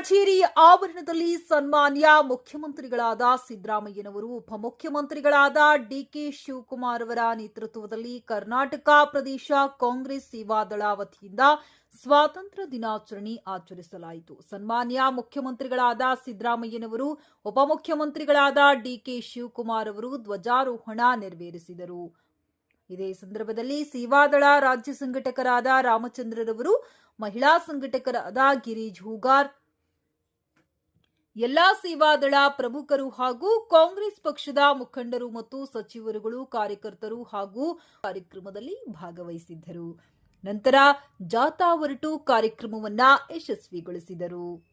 ಕಚೇರಿ ಆವರಣದಲ್ಲಿ ಸನ್ಮಾನ್ಯ ಮುಖ್ಯಮಂತ್ರಿಗಳಾದ ಸಿದ್ದರಾಮಯ್ಯನವರು, ಉಪಮುಖ್ಯಮಂತ್ರಿಗಳಾದ ಡಿಕೆ ಶಿವಕುಮಾರ್ ಅವರ ನೇತೃತ್ವದಲ್ಲಿ ಕರ್ನಾಟಕ ಪ್ರದೇಶ ಕಾಂಗ್ರೆಸ್ ಸೇವಾದಳ ವತಿಯಿಂದ ಸ್ವಾತಂತ್ರ್ಯ ದಿನಾಚರಣೆ ಆಚರಿಸಲಾಯಿತು. ಸನ್ಮಾನ್ಯ ಮುಖ್ಯಮಂತ್ರಿಗಳಾದ ಸಿದ್ದರಾಮಯ್ಯನವರು, ಉಪಮುಖ್ಯಮಂತ್ರಿಗಳಾದ ಡಿಕೆ ಶಿವಕುಮಾರ್ ಅವರು ಧ್ವಜಾರೋಹಣ ನೆರವೇರಿಸಿದರು. ಇದೇ ಸಂದರ್ಭದಲ್ಲಿ ಸೇವಾದಳ ರಾಜ್ಯ ಸಂಘಟಕರಾದ ರಾಮಚಂದ್ರರವರು, ಮಹಿಳಾ ಸಂಘಟಕರಾದ ಗಿರೀಶ್ ಹೂಗಾರ್ ಎಲ್ಲಾ ಸೇವಾದಳ ಪ್ರಮುಖರು ಹಾಗೂ ಕಾಂಗ್ರೆಸ್ ಪಕ್ಷದ ಮುಖಂಡರು ಮತ್ತು ಸಚಿವರುಗಳು, ಕಾರ್ಯಕರ್ತರು ಹಾಗೂ ಕಾರ್ಯಕ್ರಮದಲ್ಲಿ ಭಾಗವಹಿಸಿದ್ದರು. ನಂತರ ಜಾಥಾ ಹೊರಟು ಕಾರ್ಯಕ್ರಮವನ್ನ ಯಶಸ್ವಿಗೊಳಿಸಿದರು.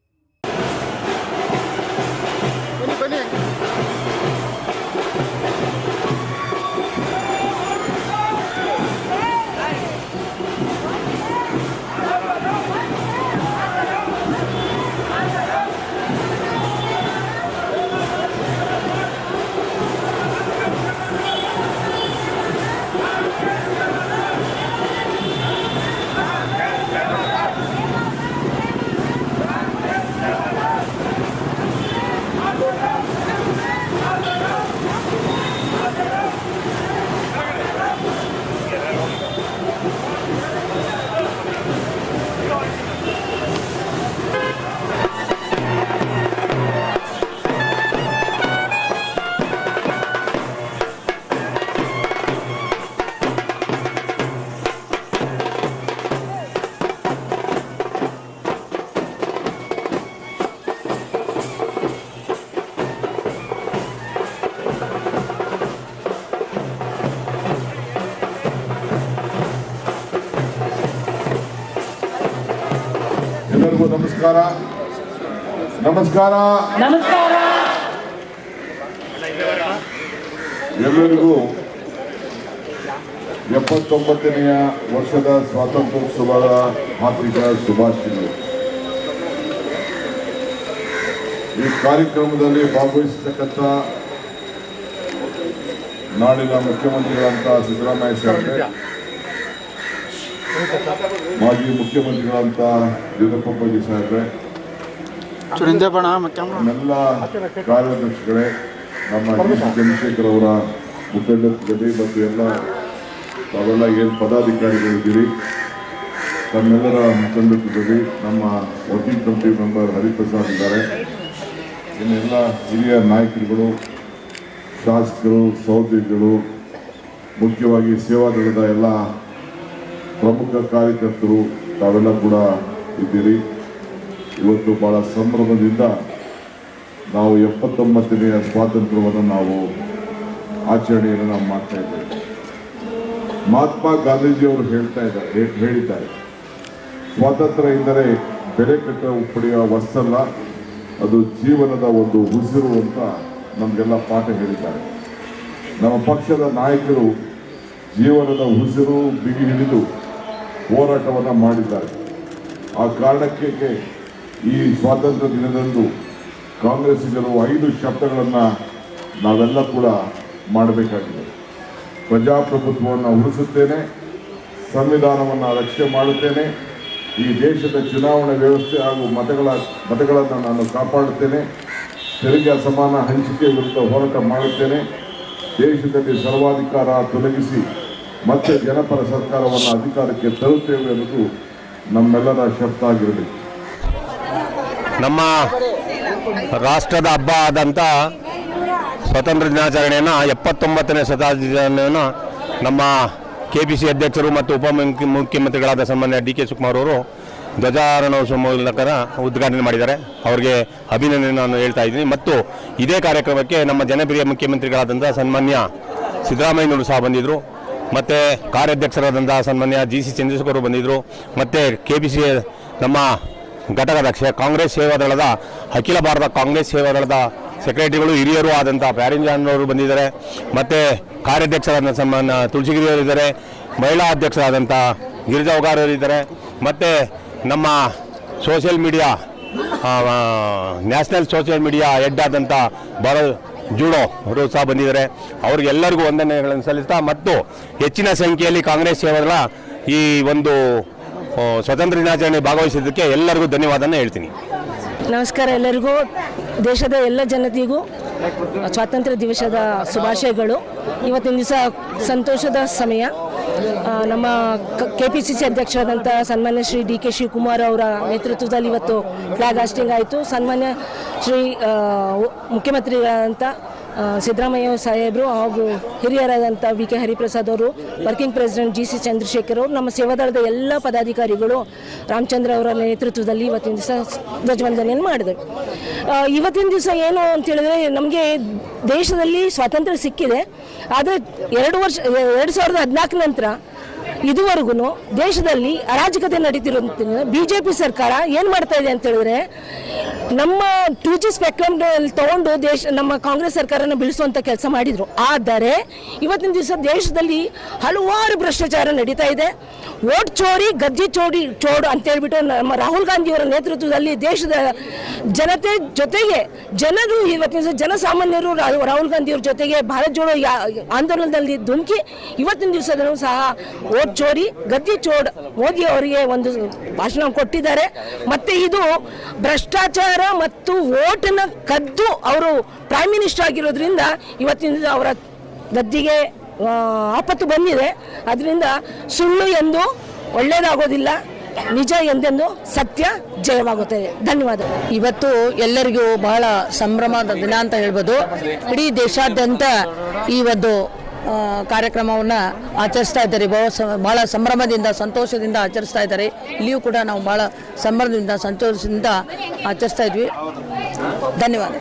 ಎಲ್ಲರಿಗೂ ನಮಸ್ಕಾರ. ನಮಸ್ಕಾರ. ನಮಸ್ಕಾರ. ಎಲ್ಲರಿಗೂ ಎಪ್ಪತ್ತೊಂಬತ್ತನೆಯ ವರ್ಷದ ಸ್ವಾತಂತ್ರ್ಯೋತ್ಸವದ ಮಾತೃಕ ಶುಭಾಶಯಗಳು. ಈ ಕಾರ್ಯಕ್ರಮದಲ್ಲಿ ಭಾಗವಹಿಸತಕ್ಕಂಥ ನಾಡಿನ ಮುಖ್ಯಮಂತ್ರಿಗಳಂತ ಸಿದ್ದರಾಮಯ್ಯ ಸಾಹೇಬ್ರೆ ಮಾಜಿ ಮುಖ್ಯಮಂತ್ರಿಗಳಂತ ಯಡಿಯೂರಪ್ಪ ಸಾಹೇಬ್ರೆ ನಮ್ಮೆಲ್ಲ ಕಾರ್ಯದರ್ಶಿಗಳೇ ನಮ್ಮ ಚಂದ್ರಶೇಖರ್ ಅವರ ಮುಖಂಡತ್ವದಲ್ಲಿ ಮತ್ತು ಎಲ್ಲ ತಾವೆಲ್ಲ ಏನು ಪದಾಧಿಕಾರಿಗಳಿದ್ದೀರಿ ತಮ್ಮೆಲ್ಲರ ಮುಖಂಡತ್ವದಲ್ಲಿ ನಮ್ಮ ವರ್ಕಿಂಗ್ ಕಮಿಟಿ ಮೆಂಬರ್ ಹರಿಪ್ರಸಾದ್ ಇದ್ದಾರೆ. ಇನ್ನೆಲ್ಲ ಹಿರಿಯ ನಾಯಕರುಗಳು ಶಾಸಕರು ಸಹೋದ್ಯೋಗಿಗಳು ಮುಖ್ಯವಾಗಿ ಸೇವಾದಳದ ಎಲ್ಲ ಪ್ರಮುಖ ಕಾರ್ಯಕರ್ತರು ತಾವೆಲ್ಲ ಕೂಡ ಇದ್ದೀರಿ. ಇವತ್ತು ಬಹಳ ಸಂಭ್ರಮದಿಂದ ನಾವು ಎಪ್ಪತ್ತೊಂಬತ್ತನೆಯ ಸ್ವಾತಂತ್ರ್ಯವನ್ನು ನಾವು ಆಚರಣೆಯನ್ನು ನಾವು ಮಾಡ್ತಾ ಇದ್ದೇವೆ. ಮಹಾತ್ಮ ಗಾಂಧೀಜಿಯವರು ಹೇಳ್ತಾ ಇದ್ದಾರೆ ಹೇಳಿದ್ದಾರೆ. ಸ್ವಾತಂತ್ರ್ಯ ಎಂದರೆ ಬೆಲೆ ಕಟ್ಟ ಪಡೆಯುವ ವಸ್ತಲ್ಲ ಅದು ಜೀವನದ ಒಂದು ಉಸಿರು ಅಂತ ನಮಗೆಲ್ಲ ಪಾಠ ಹೇಳಿದ್ದಾರೆ. ನಮ್ಮ ಪಕ್ಷದ ನಾಯಕರು ಜೀವನದ ಉಸಿರು ಬಿಗಿ ಹಿಡಿದು ಹೋರಾಟವನ್ನು ಮಾಡಿದ್ದಾರೆ. ಆ ಕಾರಣಕ್ಕೆ ಈ ಸ್ವಾತಂತ್ರ್ಯ ದಿನದಂದು ಕಾಂಗ್ರೆಸ್ಸಿಗರು ಐದು ಶಬ್ದಗಳನ್ನು ನಾವೆಲ್ಲ ಕೂಡ ಮಾಡಬೇಕಾಗಿದೆ. ಪ್ರಜಾಪ್ರಭುತ್ವವನ್ನು ಉಳಿಸುತ್ತೇನೆ, ಸಂವಿಧಾನವನ್ನು ರಕ್ಷೆ ಮಾಡುತ್ತೇನೆ, ಈ ದೇಶದ ಚುನಾವಣಾ ವ್ಯವಸ್ಥೆ ಹಾಗೂ ಮತಗಳ, ಮತಗಳನ್ನು ನಾನು ಕಾಪಾಡುತ್ತೇನೆ, ತೆರಿಗೆ ಅಸಮಾನ ಹಂಚಿಕೆ ವಿರುದ್ಧ ಹೋರಾಟ ಮಾಡುತ್ತೇನೆ, ದೇಶದಲ್ಲಿ ಸರ್ವಾಧಿಕಾರ ತೊಲಗಿಸಿ ಮತ್ತೆ ಜನಪರ ಸರ್ಕಾರವನ್ನು ಅಧಿಕಾರಕ್ಕೆ ತರುತ್ತೇವೆ ಅನ್ನೋದು ನಮ್ಮೆಲ್ಲರ ಶಬ್ದ ಆಗಿರಬೇಕು ನಮ್ಮ ರಾಷ್ಟ್ರದ ಹಬ್ಬ ಆದಂಥ ಸ್ವಾತಂತ್ರ್ಯ ದಿನಾಚರಣೆಯನ್ನು ಎಪ್ಪತ್ತೊಂಬತ್ತನೇ ಶತಾಬ್ದಿಯನ್ನು ನಮ್ಮ ಕೆ ಪಿ ಸಿ ಅಧ್ಯಕ್ಷರು ಮತ್ತು ಉಪ ಮುಖ್ಯಮಂತ್ರಿಗಳಾದ ಸನ್ಮಾನ್ಯ ಡಿ ಕೆ ಶಿವಕುಮಾರ್ ಅವರು ಧ್ವಜಾರೋಹಣೋತ್ಸವ ಮೂಲಕ ಉದ್ಘಾಟನೆ ಮಾಡಿದ್ದಾರೆ. ಅವರಿಗೆ ಅಭಿನಂದನೆ ನಾನು ಹೇಳ್ತಾ ಇದ್ದೀನಿ. ಮತ್ತು ಇದೇ ಕಾರ್ಯಕ್ರಮಕ್ಕೆ ನಮ್ಮ ಜನಪ್ರಿಯ ಮುಖ್ಯಮಂತ್ರಿಗಳಾದಂಥ ಸನ್ಮಾನ್ಯ ಸಿದ್ದರಾಮಯ್ಯನವರು ಸಹ ಬಂದಿದ್ದರು ಮತ್ತು ಕಾರ್ಯಾಧ್ಯಕ್ಷರಾದಂಥ ಸನ್ಮಾನ್ಯ ಜಿ ಸಿ ಚಂದ್ರಶೇಖರ್ ಬಂದಿದ್ದರು ಮತ್ತು ಕೆ ಪಿ ಸಿ ನಮ್ಮ ಘಟಕದ ಕಾಂಗ್ರೆಸ್ ಸೇವಾದಳದ ಅಖಿಲ ಭಾರತ ಕಾಂಗ್ರೆಸ್ ಸೇವಾದಳದ ಸೆಕ್ರೆಟರಿಗಳು ಹಿರಿಯರು ಆದಂಥ ಪ್ಯಾರಿಂಜಾನ್ ಬಂದಿದ್ದಾರೆ. ಮತ್ತು ಕಾರ್ಯಾಧ್ಯಕ್ಷರಾದ ಸನ್ಮಾನ್ಯ ತುಳಸಿಗಿರಿಯವರು ಇದ್ದಾರೆ. ಮಹಿಳಾ ಅಧ್ಯಕ್ಷರಾದಂಥ ಗಿರಿಜಾ ಇದ್ದಾರೆ. ಮತ್ತು ನಮ್ಮ social media national social media head ಆದಂಥ ಬರ ಜೂಡೋ ಅವರು ಸಹ ಬಂದಿದ್ದಾರೆ. ಅವ್ರಿಗೆಲ್ಲರಿಗೂ ವಂದನೆಗಳನ್ನು ಸಲ್ಲಿಸ್ತಾ ಮತ್ತು ಹೆಚ್ಚಿನ ಸಂಖ್ಯೆಯಲ್ಲಿ ಕಾಂಗ್ರೆಸ್ ಸೇವಾದಳ ಈ ಒಂದು ಸ್ವಾತಂತ್ರ್ಯ ದಿನಾಚರಣೆ ಭಾಗವಹಿಸಿದ್ದಕ್ಕೆ ಎಲ್ಲರಿಗೂ ಧನ್ಯವಾದನ ಹೇಳ್ತೀನಿ. ನಮಸ್ಕಾರ ಎಲ್ಲರಿಗೂ. ದೇಶದ ಎಲ್ಲ ಜನತೆಗೂ ಸ್ವಾತಂತ್ರ್ಯ ದಿವಸದ ಶುಭಾಶಯಗಳು. ಇವತ್ತಿನ ದಿವಸ ಸಂತೋಷದ ಸಮಯ. ನಮ್ಮ ಕೆ ಪಿ ಸಿ ಸಿ ಅಧ್ಯಕ್ಷರಾದಂಥ ಸನ್ಮಾನ್ಯ ಶ್ರೀ ಡಿ ಕೆ ಶಿವಕುಮಾರ್ ಅವರ ನೇತೃತ್ವದಲ್ಲಿ ಇವತ್ತು ಫ್ಲಾಗ್ ಹಾಸ್ಟಿಂಗ್ ಆಯಿತು. ಸನ್ಮಾನ್ಯ ಶ್ರೀ ಮುಖ್ಯಮಂತ್ರಿಗಳಾದಂಥ ಸಿದ್ದರಾಮಯ್ಯ ಸಾಹೇಬರು ಹಾಗೂ ಹಿರಿಯರಾದಂಥ ವಿ ಕೆ ಹರಿಪ್ರಸಾದ್ ಅವರು, working president G C Chandrashekhar ಅವರು, ನಮ್ಮ ಸೇವಾದಳದ ಎಲ್ಲ ಪದಾಧಿಕಾರಿಗಳು ರಾಮಚಂದ್ರ ಅವರ ನೇತೃತ್ವದಲ್ಲಿ ಇವತ್ತಿನ ದಿವಸ ಧ್ವಜವಂದನೆಯನ್ನು ಮಾಡಿದರು. ಇವತ್ತಿನ ದಿವಸ ಏನು ಅಂತೇಳಿದ್ರೆ ನಮಗೆ ದೇಶದಲ್ಲಿ ಸ್ವಾತಂತ್ರ್ಯ ಸಿಕ್ಕಿದೆ. ಆದರೆ ಎರಡು ವರ್ಷ, ಎರಡು ಸಾವಿರದ ಹದಿನಾಲ್ಕು ನಂತರ ಇದುವರೆಗೂ ದೇಶದಲ್ಲಿ ಅರಾಜಕತೆ ನಡೀತಿರೋದ್ರಿಂದ ಬಿ ಜೆ ಪಿ ಸರ್ಕಾರ ಏನು ಮಾಡ್ತಾ ಇದೆ ಅಂತ ಹೇಳಿದ್ರೆ ನಮ್ಮ ಟು ಜಿ ಸ್ಪೆಕ್ಟ್ರಮ್ ತಗೊಂಡು ದೇಶ, ನಮ್ಮ ಕಾಂಗ್ರೆಸ್ ಸರ್ಕಾರನ ಬೀಳಿಸುವಂತ ಕೆಲಸ ಮಾಡಿದ್ರು. ಆದರೆ ಇವತ್ತಿನ ದಿವಸ ದೇಶದಲ್ಲಿ ಹಲವಾರು ಭ್ರಷ್ಟಾಚಾರ ನಡೀತಾ ಇದೆ. ಓಟ್ ಚೋರಿ, ಗದ್ದಿ ಚೋಡಿ, ಚೋಡು ಅಂತ ಹೇಳ್ಬಿಟ್ಟು ನಮ್ಮ ರಾಹುಲ್ ಗಾಂಧಿಯವರ ನೇತೃತ್ವದಲ್ಲಿ ದೇಶದ ಜನತೆ ಜೊತೆಗೆ ಜನರು ಇವತ್ತಿನ ದಿವಸ ಜನಸಾಮಾನ್ಯರು ರಾಹುಲ್ ಗಾಂಧಿಯವ್ರ ಜೊತೆಗೆ ಭಾರತ್ ಜೋಡೋ ಆಂದೋಲನದಲ್ಲಿ ಧುಮುಕಿ ಇವತ್ತಿನ ದಿವಸದಲ್ಲೂ ಸಹ ಓಟ್ ಚೋರಿ, ಗದ್ದಿ ಚೋಡ್ ಮೋದಿ ಅವರಿಗೆ ಒಂದು ಭಾಷಣ ಕೊಟ್ಟಿದ್ದಾರೆ. ಮತ್ತೆ ಇದು ಭ್ರಷ್ಟಾಚಾರ ಮತ್ತು ಓಟನ್ನು ಕದ್ದು ಅವರು ಪ್ರೈಮ್ ಮಿನಿಸ್ಟರ್ ಆಗಿರೋದ್ರಿಂದ ಇವತ್ತಿನ ಅವರ ಗದ್ದಿಗೆ ಆಪತ್ತು ಬಂದಿದೆ. ಅದರಿಂದ ಸುಳ್ಳು ಎಂದು ಒಳ್ಳೆಯದಾಗೋದಿಲ್ಲ ನಿಜ ಎಂದೆಂದು ಸತ್ಯ ಜಯವಾಗುತ್ತದೆ ಧನ್ಯವಾದ ಇವತ್ತು ಎಲ್ಲರಿಗೂ ಬಹಳ ಸಂಭ್ರಮದ ದಿನ ಅಂತ ಹೇಳ್ಬೋದು. ಇಡೀ ದೇಶಾದ್ಯಂತ ಈ ಒಂದು ಕಾರ್ಯಕ್ರಮವನ್ನು ಆಚರಿಸ್ತಾ ಇದ್ದಾರೆ. ಬಹು ಬಹಳ ಸಂಭ್ರಮದಿಂದ, ಸಂತೋಷದಿಂದ ಆಚರಿಸ್ತಾ ಇದ್ದಾರೆ. ಇಲ್ಲಿಯೂ ಕೂಡ ನಾವು ಬಹಳ ಸಂಭ್ರಮದಿಂದ, ಸಂತೋಷದಿಂದ ಆಚರಿಸ್ತಾ ಇದ್ವಿ. ಧನ್ಯವಾದ.